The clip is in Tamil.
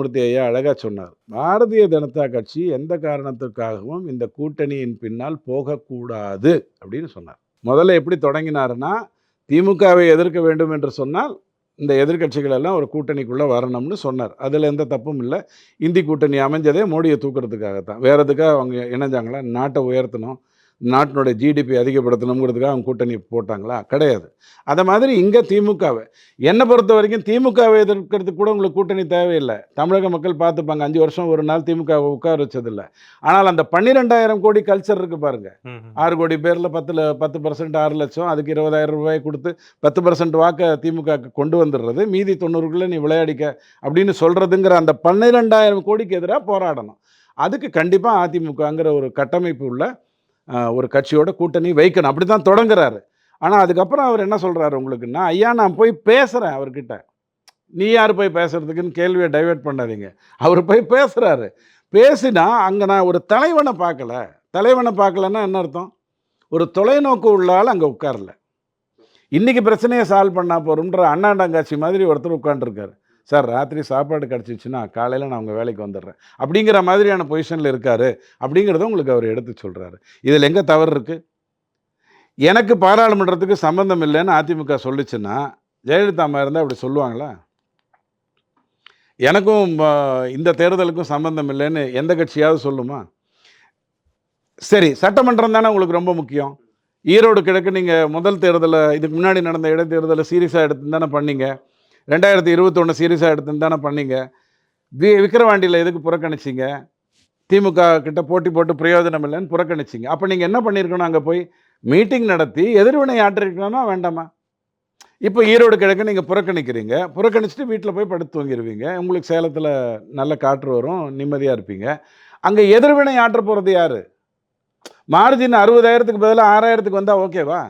கிருஷ்ணமூர்த்தி ஐயா அழகா சொன்னார் பாரதிய ஜனதா கட்சி எந்த காரணத்துக்காகவும் இந்த கூட்டணியின் பின்னால் போகக்கூடாது அப்படின்னு சொன்னார். முதல்ல எப்படி தொடங்கினாருன்னா திமுகவை எதிர்க்க வேண்டும் என்று சொன்னால் இந்த எதிர்க்கட்சிகள் எல்லாம் ஒரு கூட்டணிக்குள்ளே வரணும்னு சொன்னார். அதில் எந்த தப்பும் இல்லை. இந்தி கூட்டணி அமைஞ்சதே மோடியை தூக்கிறதுக்காகத்தான். வேறு எதுக்காக அவங்க இணைஞ்சாங்களா? நாட்டை உயர்த்தணும். நாட்டினுடைய ஜிடிபி அதிகப்படுத்தணுங்கிறதுக்காக அவங்க கூட்டணி போட்டாங்களா? கிடையாது. அதை மாதிரி இங்கே திமுகவை. என்னை பொறுத்த வரைக்கும் திமுகவை எதிர்க்கிறதுக்கு கூட உங்களுக்கு கூட்டணி தேவையில்லை. தமிழக மக்கள் பார்த்துப்பாங்க. அஞ்சு வருஷம் ஒரு நாள் திமுகவை உட்கார வச்சதில்லை. ஆனால் அந்த பன்னிரெண்டாயிரம் கோடி கல்ச்சர் இருக்கு பாருங்க. ஆறு கோடி பேரில் பத்தில் பத்து பர்சன்ட் ஆறு லட்சம் அதுக்கு இருபதாயிரம் ரூபாய் கொடுத்து பத்து பர்சன்ட் வாக்கை திமுக கொண்டு வந்துடுறது. மீதி தொண்ணூறுக்குள்ளே நீ விளையாடிக்க அப்படின்னு சொல்கிறதுங்கிற அந்த பன்னிரெண்டாயிரம் கோடிக்கு எதிராக போராடணும். அதுக்கு கண்டிப்பாக அதிமுகங்கிற ஒரு கட்டமைப்பு உள்ள ஒரு கட்சியோட கூட்டணி வைக்கணும். அப்படி தான் தொடங்குறாரு. ஆனால் அதுக்கப்புறம் அவர் என்ன சொல்கிறாரு உங்களுக்குன்னா ஐயா நான் போய் பேசுகிறேன் அவர்கிட்ட. நீ யார் போய் பேசுறதுக்குன்னு கேள்வியை டைவெர்ட் பண்ணாதீங்க. அவர் போய் பேசுகிறாரு பேசினா அங்கே நான் ஒரு தலைவனை பார்க்கல. தலைவனை பார்க்கலன்னா என்ன அர்த்தம்? ஒரு தொலைநோக்கு உள்ளால் அங்கே உட்காரல. இன்றைக்கி பிரச்சனையை சால்வ் பண்ணால் போகிறோம்ன்ற அண்ணாண்டங்காட்சி மாதிரி ஒருத்தர் உட்காந்துருக்காரு சார் ராத்திரி சாப்பாடு கிடச்சிச்சுன்னா காலையில் நான் உங்கள் வேலைக்கு வந்துடுறேன் அப்படிங்கிற மாதிரியான பொசிஷனில் இருக்கார் அப்படிங்கிறத உங்களுக்கு அவர் எடுத்து சொல்கிறாரு இதில் எங்கே தவறு இருக்குது எனக்கு பாராளுமன்றத்துக்கு சம்மந்தம் இல்லைன்னு அதிமுக சொல்லிச்சுன்னா ஜெயலலிதா அம்மா இருந்தால் அப்படி சொல்லுவாங்களா? எனக்கும் இந்த தேர்தலுக்கும் சம்மந்தம் இல்லைன்னு எந்த கட்சியாவது சொல்லுமா? சரி சட்டமன்றம் தானே உங்களுக்கு ரொம்ப முக்கியம். ஈரோடு கிழக்கு நீங்கள் முதல் தேர்தலை இதுக்கு முன்னாடி நடந்த இடைத்தேர்தலை சீரியஸாக எடுத்து தானே பண்ணீங்க. ரெண்டாயிரத்தி இருபத்தொன்று சீரியஸாக எடுத்துன்னு தானே பண்ணீங்க. வி விக்கிரவாண்டியில் எதுக்கு புறக்கணிச்சிங்க? திமுக கிட்ட போட்டி போட்டு பிரயோஜனம் இல்லைன்னு புறக்கணிச்சிங்க. அப்போ நீங்கள் என்ன பண்ணியிருக்கணும் அங்கே போய்? மீட்டிங் நடத்தி எதிர்வினை ஆற்றிருக்கணும்னா வேண்டாமா? இப்போ ஈரோடு கிழக்கு நீங்கள் புறக்கணிக்கிறீங்க. புறக்கணிச்சுட்டு வீட்டில் போய் படுத்து தூங்கிடுவீங்க உங்களுக்கு சேலத்தில் நல்ல காற்று வரும் நிம்மதியாக இருப்பீங்க. அங்கே எதிர்வினை ஆற்ற போகிறது யார்? மார்ஜின் அறுபதாயிரத்துக்கு பதிலாக ஆறாயிரத்துக்கு வந்தால் ஓகேவா